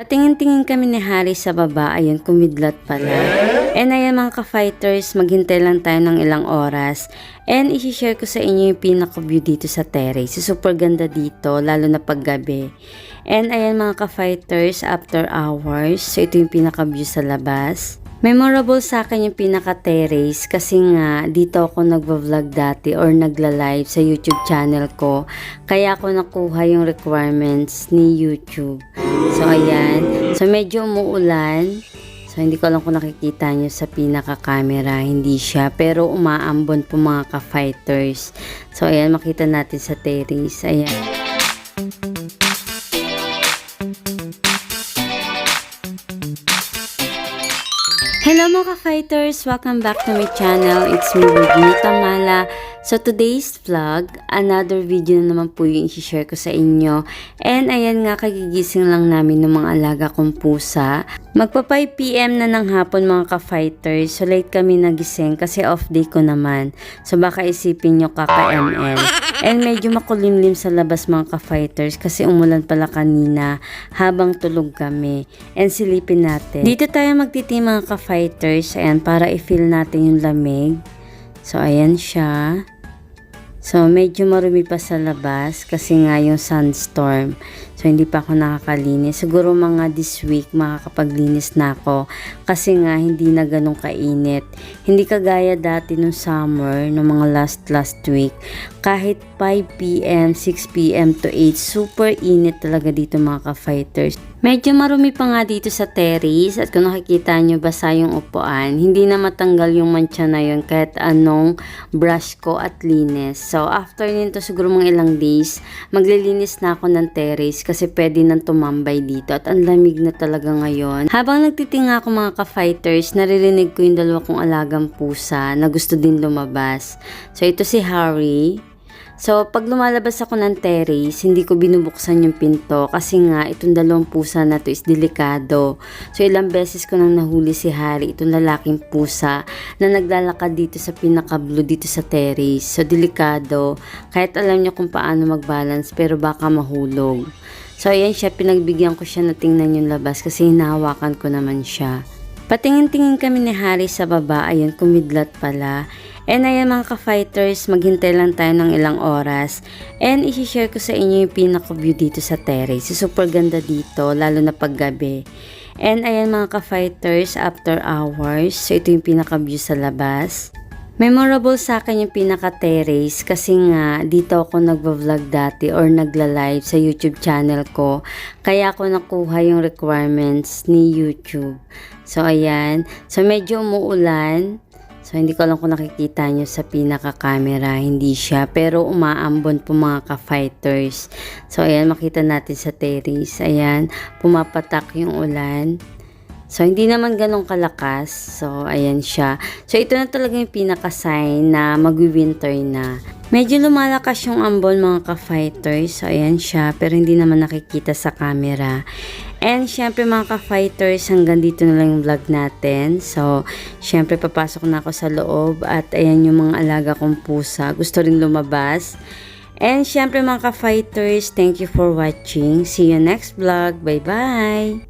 Patingin-tingin kami ni Harry sa baba, ayun, kumidlat pala. And ayan mga ka-fighters, maghintay lang tayo ng ilang oras. And isi-share ko sa inyo yung pinaka-view dito sa terrace. Super ganda dito, lalo na paggabi. And ayan mga ka-fighters, after hours, so ito yung pinaka-view sa labas. Memorable sa akin yung pinaka-terrace kasi nga dito ako nagva-vlog dati or nagla-live sa YouTube channel ko. Kaya ako nakuha yung requirements ni YouTube. So ayan. So medyo umuulan. So hindi ko alam kung nakikita nyo sa pinaka-camera. Hindi siya. Pero umaambon po mga ka-fighters. So ayan, makita natin sa terrace. Ayan. Hello mga ka-fighters! Welcome back to my channel. It's me, Virginita Mala. So today's vlog, another video na naman po yung i-share ko sa inyo. And ayan nga, kagigising lang namin ng mga alaga kong pusa. Magpa 5pm na ng hapon mga ka-fighters. So late kami nagising kasi off day ko naman. So baka isipin nyo kaka-ML. And medyo makulimlim sa labas mga ka-fighters kasi umulan pala kanina habang tulog kami. And silipin natin. Dito tayo magtitim mga ka-fighters. Ayan, para i-feel natin yung lamig. So, ayan siya. So, medyo marumi pa sa labas kasi nga yung sunstorm. So, hindi pa ako nakakalinis. Siguro mga this week makakapaglinis na ako kasi nga hindi na ganun kainit. Hindi kagaya dati nung summer, nung mga last last week. Kahit 5pm, 6pm to 8, super init talaga dito mga ka-fighters. Medyo marumi pa nga dito sa terrace at kung nakikita nyo basa yung upuan, hindi na matanggal yung mancha na yun kahit anong brush ko at linis. So after nito siguro mga ilang days, maglilinis na ako ng terrace kasi pwede nang tumambay dito at ang lamig na talaga ngayon. Habang nagtitinga ako mga ka-fighters, naririnig ko yung dalawa kong alagang pusa na gusto din lumabas. So ito si Harry, So, pag lumalabas ako ng terrace, hindi ko binubuksan yung pinto kasi nga itong dalawang pusa na to is delikado. So, ilang beses ko nang nahuli si Harry, itong lalaking pusa na naglalakad dito sa pinaka-blue dito sa terrace. So, delikado. Kahit alam niya kung paano mag-balance pero baka mahulog. So, ayan siya, pinagbigyan ko siya na tingnan yung labas kasi hinahawakan ko naman siya. Patingin-tingin kami ni Harry sa baba, ayun, kumidlat pala. And ayan mga ka-fighters, maghintay lang tayo ng ilang oras. And isi-share ko sa inyo yung pinaka-view dito sa terrace. Super ganda dito, lalo na paggabi. And ayan mga ka-fighters, after hours, so ito yung pinaka-view sa labas. Memorable sa akin yung pinaka-terrace kasi nga dito ako nagva-vlog dati or nagla-live sa YouTube channel ko. Kaya ako nakuha yung requirements ni YouTube. So ayan, so medyo umuulan. So, hindi ko alam kung nakikita nyo sa pinaka-camera. Hindi siya. Pero, umaambon po mga ka-fighters. So, ayan, makita natin sa terrace. Ayan, pumapatak yung ulan. So, hindi naman ganong kalakas. So, ayan siya. So, ito na talaga yung pinaka-sign na magwi-winter na. Medyo lumalakas yung ambon mga ka-fighters. So, ayan siya. Pero hindi naman nakikita sa camera. And syempre mga ka-fighters, hanggang dito na lang yung vlog natin. So, syempre papasok na ako sa loob at ayan yung mga alaga kong pusa. Gusto rin lumabas. And syempre mga ka-fighters, thank you for watching. See you next vlog. Bye-bye!